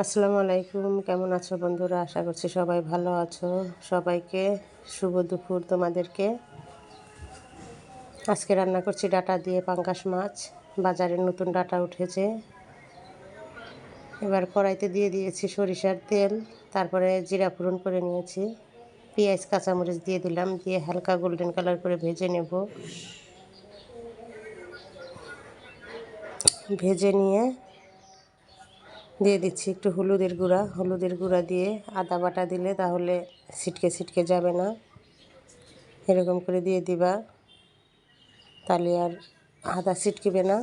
আসসালামু আলাইকুম। কেমন আছো বন্ধুরা? আশা করছি সবাই ভালো আছো। সবাইকে শুভ দুপুর তোমাদেরকে। আজকে রান্না করছি ডাটা দিয়ে পাঙ্কাশ মাছ। বাজারে নতুন ডাটা উঠেছে। এবার কড়াইতে দিয়ে দিয়েছি সরিষার তেল। তারপরে জিরা ফোড়ন করে নিয়েছি। পেঁয়াজ, কাঁচামরিচ দিয়ে দিলাম। দিয়ে হালকা গোল্ডেন কালার করে ভেজে নেব। ভেজে নিয়ে দিয়ে দিচ্ছি একটু হলুদের গুঁড়া। হলুদের গুঁড়া দিয়ে আদা বাটা দিলে তাহলে ছিটকে ছিটকে যাবে না। এরকম করে দিয়ে দিবা। তাহলে আর আদা ছিটকেবে না।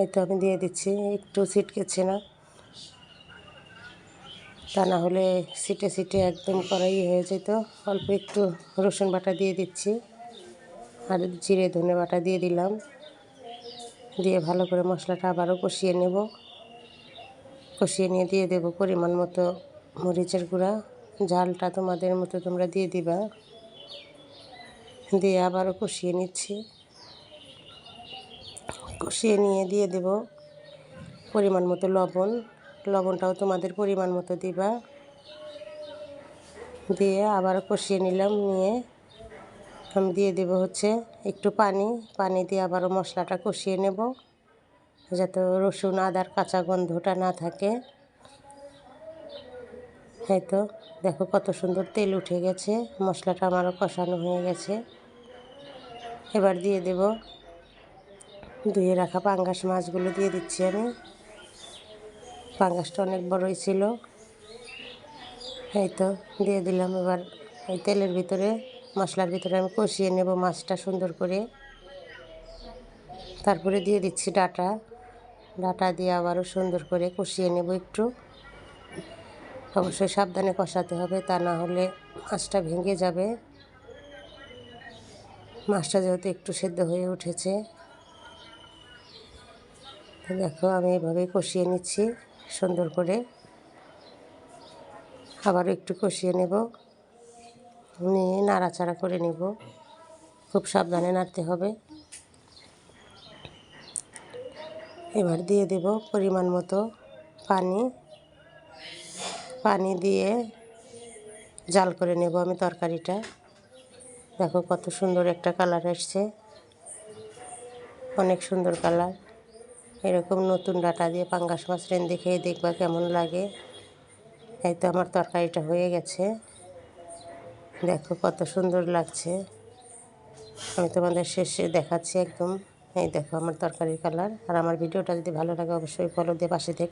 এই তো আমি দিয়ে দিচ্ছি, একটু ছিটকেছে না। তা না হলে সিটে সিটে একদম কড়াই হয়ে যেত। অল্প একটু রসুন বাটা দিয়ে দিচ্ছি। আর জিরে ধনে বাটা দিয়ে দিলাম। দিয়ে ভালো করে মশলাটা আবারও কষিয়ে নেব। কষিয়ে নিয়ে দিয়ে দেব পরিমাণ মতো মরিচের গুঁড়া। ঝালটা তোমাদের মতো তোমরা দিয়ে দিবা। দিয়ে আবারও কষিয়ে নিচ্ছি। কষিয়ে নিয়ে দিয়ে দেব পরিমাণ মতো লবণ। লবণটাও তোমাদের পরিমাণ মতো দিবা। দিয়ে আবার কষিয়ে নিলাম, নিয়ে আমি দিয়ে দেব হচ্ছে একটু পানি। পানি দিয়ে আবারও মশলাটা কষিয়ে নেব যাতে রসুন, আদার কাঁচা গন্ধটা না থাকে। এই তো, দেখো কত সুন্দর তেল উঠে গেছে, মশলাটা আমারও কষানো হয়ে গেছে। এবার দিয়ে দেব, ধুয়ে রাখা পাঙ্গাস মাছগুলো দিয়ে দিচ্ছি আমি। পাঙ্গাসটা অনেক বড়ই ছিল। এই তো, দিয়ে দিলাম এবার এই তেলের ভিতরে মশলার ভিতরে আমি কষিয়ে নেব মাছটা সুন্দর করে। তারপরে দিয়ে দিচ্ছি ডাটা। ডাটা দিয়ে আবারও সুন্দর করে কষিয়ে নেব একটু। অবশ্যই সাবধানে কষাতে হবে, তা না হলে মাছটা ভেঙে যাবে। মাছটা যেহেতু একটু সেদ্ধ হয়ে উঠেছে দেখো আমি এভাবেই কষিয়ে নিচ্ছি সুন্দর করে। আবারও একটু কষিয়ে নেব। নিয়ে নাড়াচাড়া করে নেব। খুব সাবধানে নাড়তে হবে। এবার দিয়ে দেব পরিমাণ মতো পানি। পানি দিয়ে জাল করে নেব আমি তরকারিটা। দেখো কত সুন্দর একটা কালার এসছে অনেক সুন্দর কালার। এরকম নতুন ডাটা দিয়ে পাঙ্গাস মাছ রেন্দে খেয়ে দেখবা কেমন লাগে। এই তো আমার তরকারিটা হয়ে গেছে। দেখো কত সুন্দর লাগছে। আমি তোমাদের শেষে দেখাচ্ছি একদম। এই দেখো আমার তরকারির কালার আর আমার ভিডিওটা যদি ভালো লাগে অবশ্যই ফলো দিয়ে পাশে থেকে